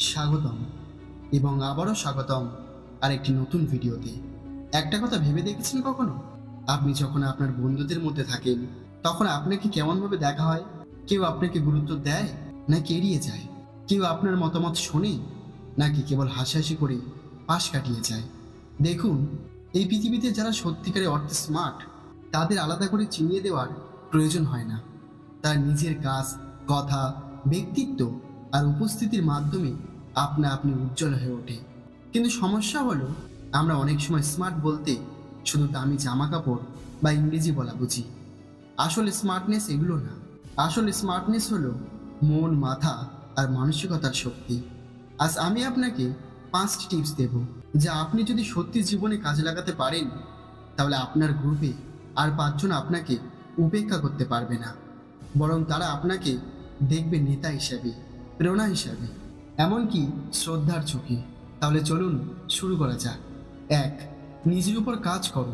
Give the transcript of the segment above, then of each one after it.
স্বাগতম। এবং আবারও স্বাগতম আরেকটি নতুন ভিডিওতে। একটা কথা ভেবে দেখেছেন কখনো? আপনি যখন আপনার বন্ধুদের মধ্যে থাকেন, তখন আপনাকে কেমনভাবে দেখা হয়? কেউ আপনাকে গুরুত্ব দেয় নাকি এড়িয়ে যায়? কেউ আপনার মতামত শোনে নাকি কেবল হাসাহাসি করে পাশ কাটিয়ে যায়? দেখুন, এই পৃথিবীতে যারা সত্যিকারে অর্থে স্মার্ট তাদের আলাদা করে চিনিয়ে দেওয়ার প্রয়োজন হয় না। তার নিজের কাজ, কথা, ব্যক্তিত্ব আর উপস্থিতির মাধ্যমে আপনা আপনি উজ্জ্বল হয়ে ওঠে। কিন্তু সমস্যা হলো, আমরা অনেক সময় স্মার্ট বলতে শুধু দামি জামা কাপড় বা ইংরেজি বলা বুঝি। আসলে স্মার্টনেস এগুলো না। আসলে স্মার্টনেস হলো মন, মাথা আর মানসিকতার শক্তি। আজ আমি আপনাকে পাঁচটি টিপস দেব, যা আপনি যদি সত্যি জীবনে কাজে লাগাতে পারেন, তাহলে আপনার গ্রুপে আর পাঁচজন আপনাকে উপেক্ষা করতে পারবে না। বরং তারা আপনাকে দেখবে নেতা হিসাবে, প্রেরণা হিসাবে। এমনকি শ্রদ্ধার ঝুঁকি তাহলে চলুন শুরু করা যাক। এক, নিজের উপর কাজ করো।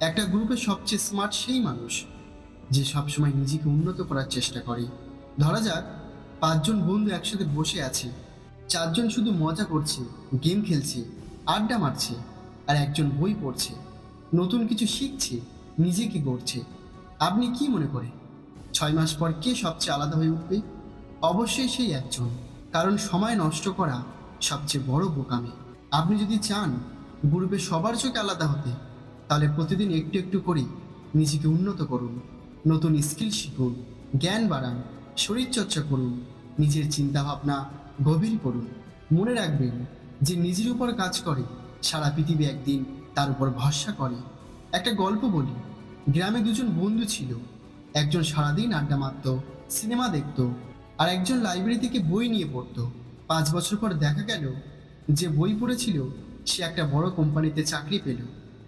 একটা গ্রুপে সবচেয়ে স্মার্ট সেই মানুষ যে সবসময় নিজেকে উন্নত করার চেষ্টা করে। ধরা যাক, পাঁচজন বন্ধু একসাথে বসে আছে। চারজন শুধু মজা করছে, গেম খেলছে, আড্ডা মারছে, আর একজন বই পড়ছে। নতুন কিছু শিখছে, নিজেকে গড়ছে। আপনি কি মনে করেন? ছয় মাস পর কে সবচেয়ে আলাদা হয়ে উঠবে? অবশ্যই সেই একজন। কারণ সময় নষ্ট করা সবচেয়ে বড় বোকামি। আপনি যদি চান গ্রুপে সবার চোখে আলাদা হতে, তাহলে প্রতিদিন একটু একটু করে নিজেকে উন্নত করুন, নতুন স্কিল শিখুন, জ্ঞান বাড়ান, শরীরচর্চা করুন, নিজের চিন্তাভাবনা গভীর করুন। মনে রাখবেন যে নিজের উপর কাজ করে, সারা পৃথিবী একদিন তার উপর ভরসা করে। একটা গল্প বলি, গ্রামে দুজন বন্ধু ছিল, একজন সারাদিন আড্ডা মারত, সিনেমা দেখত আর একজন লাইব্রেরি থেকে বই নিয়ে পড়তো। পাঁচ বছর পর দেখা গেল যে বই পড়েছিল, সে একটা বড় কোম্পানিতে চাকরি পেল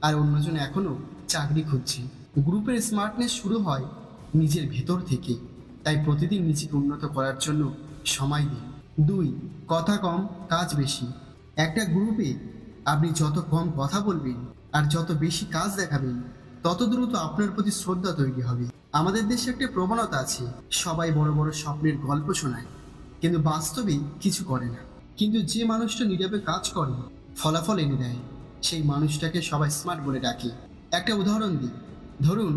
আর অন্যজন এখনও চাকরি খুঁজছে। গ্রুপের স্মার্টনেস শুরু হয় নিজের ভেতর থেকে। তাই প্রতিদিন নিজেকে উন্নত করার জন্য সময় দিন দুই, কথা কম, কাজ বেশি। একটা গ্রুপে আপনি যত কম কথা বলবেন আর যত বেশি কাজ দেখাবেন, তত দ্রুত আপনার প্রতি শ্রদ্ধা তৈরি হবে। আমাদের দেশে একটা প্রবণতা আছে, সবাই বড় বড় স্বপ্নের গল্প শোনায়, কিন্তু বাস্তবে কিছু করে না। কিন্তু যে মানুষটা নীরবে কাজ করে, ফলাফল এনে দেয়, সেই মানুষটাকে সবাই স্মার্ট বলে ডাকে। একটা উদাহরণ দিই, ধরুন,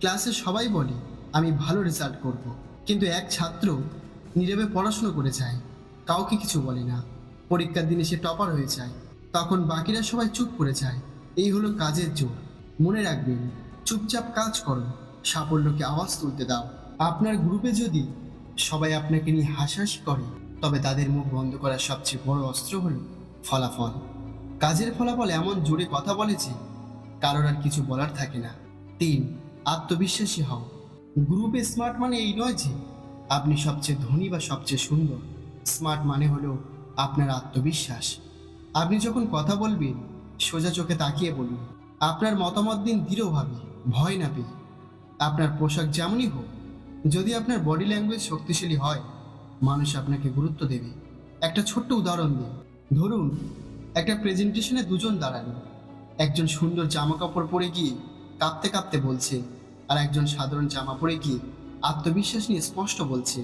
ক্লাসে সবাই বলে, আমি ভালো রেজাল্ট করব। কিন্তু এক ছাত্র নীরবে পড়াশুনো করে যায়, কাউকে কিছু বলে না। পরীক্ষার দিনে সে টপার হয়ে যায়, তখন বাকিরা সবাই চুপ করে যায়। এই হলো কাজের জোর। মনে রাখবেন, চুপচাপ কাজ করো। সাফল্যকে আওয়াজ তুলতে দাও। আপনার গ্রুপে যদি সবাই আপনাকে নিয়ে হাসাহাসি করে, তবে তাদের মুখ বন্ধ করার সবচেয়ে বড় অস্ত্র হল ফলাফল। কাজের ফলাফল এমন জোরে কথা বলে যে কারোর আর কিছু বলার থাকে না। তিন, আত্মবিশ্বাসী হও। গ্রুপে স্মার্ট মানে এই নয় যে আপনি সবচেয়ে ধনী বা সবচেয়ে সুন্দর। স্মার্ট মানে হলো আপনার আত্মবিশ্বাস। আপনি যখন কথা বলবেন, সোজা চোখে তাকিয়ে বলুন, আপনার মতামত দিন দৃঢ়ভাবে, ভয় না পেয়ে। আপনার পোশাক যেমনই হোক, যদি আপনার বডি ল্যাঙ্গুয়েজ শক্তিশালী হয়, মানুষ আপনাকে গুরুত্ব দেবে। একটা ছোট্ট উদাহরণ দিন ধরুন, একটা প্রেজেন্টেশনে দুজন দাঁড়ানো। একজন সুন্দর জামা কাপড় পরে গিয়ে কাঁপতে কাঁপতে বলছে, আর একজন সাধারণ জামা পরে গিয়ে আত্মবিশ্বাস নিয়ে স্পষ্ট বলছে,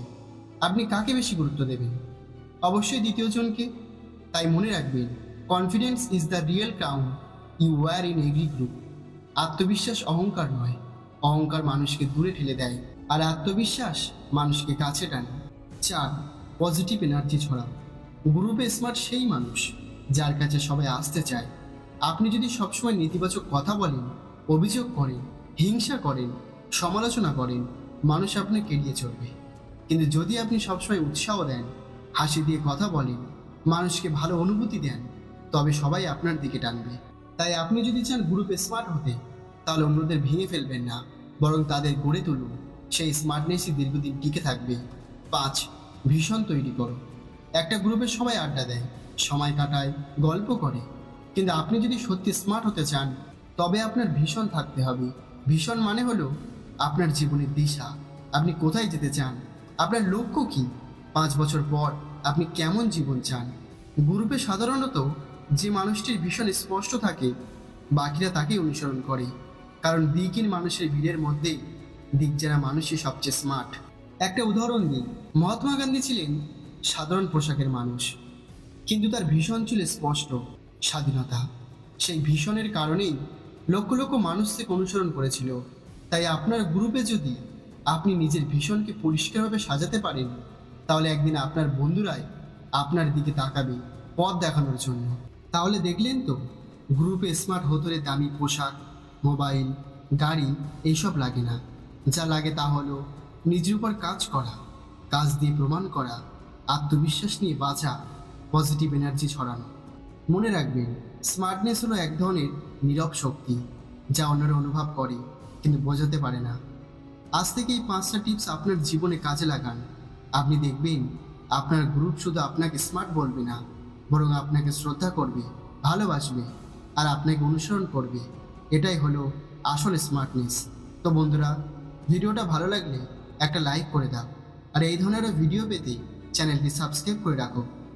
আপনি কাকে বেশি গুরুত্ব দেবেন? অবশ্যই দ্বিতীয়জনকে। তাই মনে রাখবেন confidence is the real crown you wear in every group আত্মবিশ্বাস অহংকার নয়। অহংকার মানুষকে দূরে ঠেলে দেয় আর আত্মবিশ্বাস মানুষকে কাছে টানে। চার পজিটিভ এনার্জি ছড়াও। গ্রুপে স্মার্ট সেই মানুষ যার কাছে সবাই আসতে চায়। আপনি যদি সবসময় নেতিবাচক কথা বলেন, অভিযোগ করেন, হিংসা করেন, সমালোচনা করেন, মানুষ আপনাকে এড়িয়ে চলবে। কিন্তু যদি আপনি সবসময় উৎসাহ দেন, হাসি দিয়ে কথা বলেন, মানুষকে ভালো অনুভূতি দেন, তবে সবাই আপনার দিকে টানবে। তাই আপনি যদি চান গ্রুপে স্মার্ট হতে, তাহলে অন্যদের ভেঙে ফেলবেন না। বরং তাদের গড়ে তুলুন। সেই স্মার্টনেসই দীর্ঘদিন টিকে থাকবে। পাঁচ, ভীষণ তৈরি করো। একটা গ্রুপে সবাই আড্ডা দেয়, সময় কাটায়, গল্প করে। কিন্তু আপনি যদি সত্যি স্মার্ট হতে চান, তবে আপনার ভীষণ থাকতে হবে। ভীষণ মানে হলো আপনার জীবনের দিশা। আপনি কোথায় যেতে চান? আপনার লক্ষ্য কি? পাঁচ বছর পর আপনি কেমন জীবন চান? গ্রুপে সাধারণত যে মানুষটির ভীষণ স্পষ্ট থাকে, বাকিরা তাকেই অনুসরণ করে। কারণ দিকহীন মানুষের ভিড়ের মধ্যেই দিক যারা মানুষই সবচেয়ে স্মার্ট একটা উদাহরণ দিই, মহাত্মা গান্ধী ছিলেন সাধারণ পোশাকের মানুষ, কিন্তু তার ভীষণ ছিল স্পষ্ট স্বাধীনতা। সেই ভীষণের কারণেই লক্ষ লক্ষ মানুষ থেকে অনুসরণ করেছিল। তাই আপনার গ্রুপে যদি আপনি নিজের ভীষণকে পরিষ্কারভাবে সাজাতে পারেন, তাহলে একদিন আপনার বন্ধুরাই আপনার দিকে তাকাবে পথ দেখানোর জন্য। তাহলে দেখলেন তো, গ্রুপে স্মার্ট হতরে দামি পোশাক মোবাইল, গাড়ি এইসব লাগে না। যা লাগে তা হলো নিজের উপর কাজ করা, কাজ দিয়ে প্রমাণ করা, আত্মবিশ্বাস নিয়ে বাঁচা পজিটিভ এনার্জি ছড়ানো। মনে রাখবেন স্মার্টনেস হলো এক ধরনের নীরব শক্তি, যা অন্যরা অনুভব করে কিন্তু বোঝাতে পারে না। আজ থেকে এই পাঁচটা টিপস আপনার জীবনে কাজে লাগান। আপনি দেখবেন, আপনার গ্রুপ শুধু আপনাকে স্মার্ট বলবে না, বরং আপনাকে শ্রদ্ধা করবে, ভালোবাসবে, আর আপনাকে অনুসরণ করবে। এটাই হলো আসল স্মার্টনেস তো বন্ধুরা, ভিডিওটা ভালো লাগলে একটা লাইক করে দাও। আর এই ধরনের ভিডিও পেতে চ্যানেলটি সাবস্ক্রাইব করে রাখো।